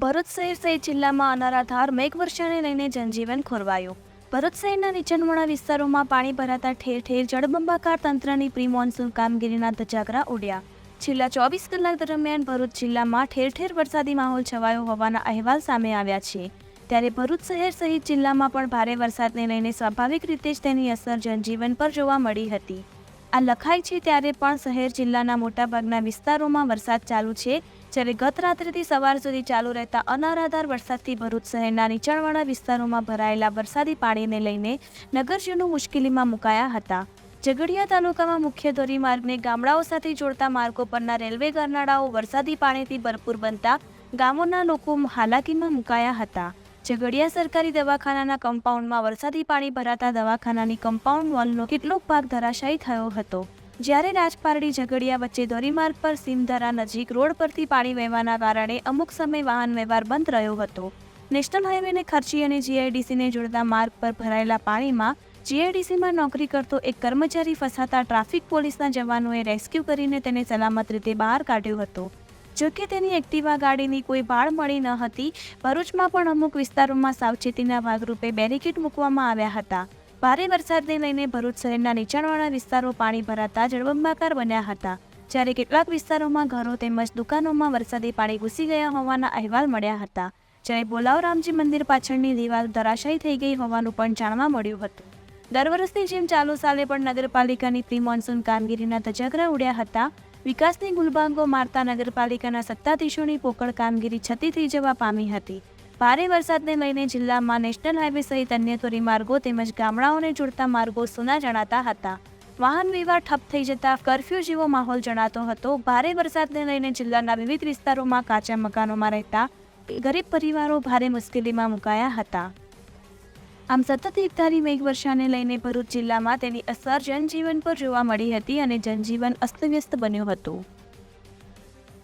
ભરૂચ શહેર સહિત જિલ્લામાં અનરાધાર મેઘવર્ષાને લઈને જનજીવન ખોરવાયું. ભરૂચ શહેરના નીચાણવાળા વિસ્તારોમાં પાણી ભરાતા ઠેર ઠેર જળબંબાકાર તંત્રની પ્રી મોન્સૂન કામગીરીના ધજાગરા ઉડ્યા. છેલ્લા ચોવીસ કલાક દરમિયાન ભરૂચ જિલ્લામાં ઠેર ઠેર વરસાદી માહોલ છવાયો હોવાના અહેવાલ સામે આવ્યા છે. ત્યારે ભરૂચ શહેર સહિત જિલ્લામાં પણ ભારે વરસાદને લઈને સ્વાભાવિક રીતે જ તેની અસર જનજીવન પર જોવા મળી હતી. આ લખાય છે ત્યારે પણ શહેર જિલ્લાના મોટાભાગના વિસ્તારોમાં વરસાદ ચાલુ છે. જ્યારે ગત રાત્રેથી સવાર સુધી ચાલુ રહેતા અનારાધાર વરસાદથી ભરૂચ શહેરના નીચાણવાળા વિસ્તારોમાં ભરાયેલા વરસાદી પાણીને લઈને નગરજનો મુશ્કેલીમાં મુકાયા હતા. ઝઘડિયા તાલુકામાં મુખ્ય ધોરીમાર્ગને ગામડાઓ સાથે જોડતા માર્ગો પરના રેલવે ગરનાળાઓ વરસાદી પાણીથી ભરપૂર બનતા ગામોના લોકો હાલાકીમાં મુકાયા હતા. ઝઘડિયા સરકારી દવાખાનાના કમ્પાઉન્ડમાં વરસાદી પાણી ભરાતા દવાખાનાની કમ્પાઉન્ડ વોલનો કેટલોક ભાગ ધરાશાયી થયો હતો. જ્યારે રાજપારડી ઝઘડિયા વચ્ચે ધોરીમાર્ગ પર સીમધરા નજીક રોડ પરથી પાણી વહેવાના કારણે અમુક સમય વાહન વ્યવહાર બંધ રહ્યો હતો. નેશનલ હાઈવેને ખર્ચી અને જીઆઈડીસીને જોડતા માર્ગ પર ભરાયેલા પાણીમાં જીઆઈડીસીમાં નોકરી કરતો એક કર્મચારી ફસાતા ટ્રાફિક પોલીસના જવાનોએ રેસ્ક્યુ કરીને તેને સલામત રીતે બહાર કાઢ્યો હતો. જોકે તેની એક્ટિવા ગાડીની કોઈ ભાળ મળી ન હતી, ભરૂચમાં પણ અમુક વિસ્તારોમાં સાવચેતીના ભાગરૂપે બેરિકેડ મૂકવામાં આવ્યા હતા. ભારે વરસાદને લઈને ભરૂચ શહેરના નીચાણવાળા વિસ્તારો પાણી ભરાતા જળબંબાકાર બન્યા હતા. જ્યારે કેટલાક વિસ્તારોમાં ઘરો તેમજ દુકાનોમાં વરસાદી પાણી ઘૂસી ગયા હોવાના અહેવાલ મળ્યા હતા. જ્યારે બોલાવ રામજી મંદિર પાછળની દિવાલ ધરાશાયી થઈ ગઈ હોવાનું પણ જાણવા મળ્યું હતું. દર વર્ષની જેમ ચાલુ સાલે પણ નગરપાલિકાની પ્રી મોન્સૂન કામગીરીના ધજાગરા ઉડ્યા હતા. વિકાસની ગુલબાંગો મારતા નગરપાલિકાના સત્તાધીશોની પોકળ કામગીરી છતી થઈ જવા પામી હતી. ભારે વરસાદને લઈને જિલ્લામાં નેશનલ હાઈવે સહિત અન્ય ધોરીમાર્ગો તેમજ ગામડાઓને જોડતા માર્ગો સુના જણાતા હતા. વાહન વ્યવહાર ઠપ થઈ જતા કર્ફ્યુ જેવો માહોલ જણાતો હતો. ભારે વરસાદને લઈને જિલ્લાના વિવિધ વિસ્તારોમાં કાચા મકાનોમાં રહેતા ગરીબ પરિવારો ભારે મુશ્કેલીમાં મુકાયા હતા. આમ સતત એકધારી મેઘવર્ષાને લઈને ભરૂચ જિલ્લામાં તેની અસર જનજીવન પર જોવા મળી હતી અને જનજીવન અસ્તવ્યસ્ત બન્યું હતું.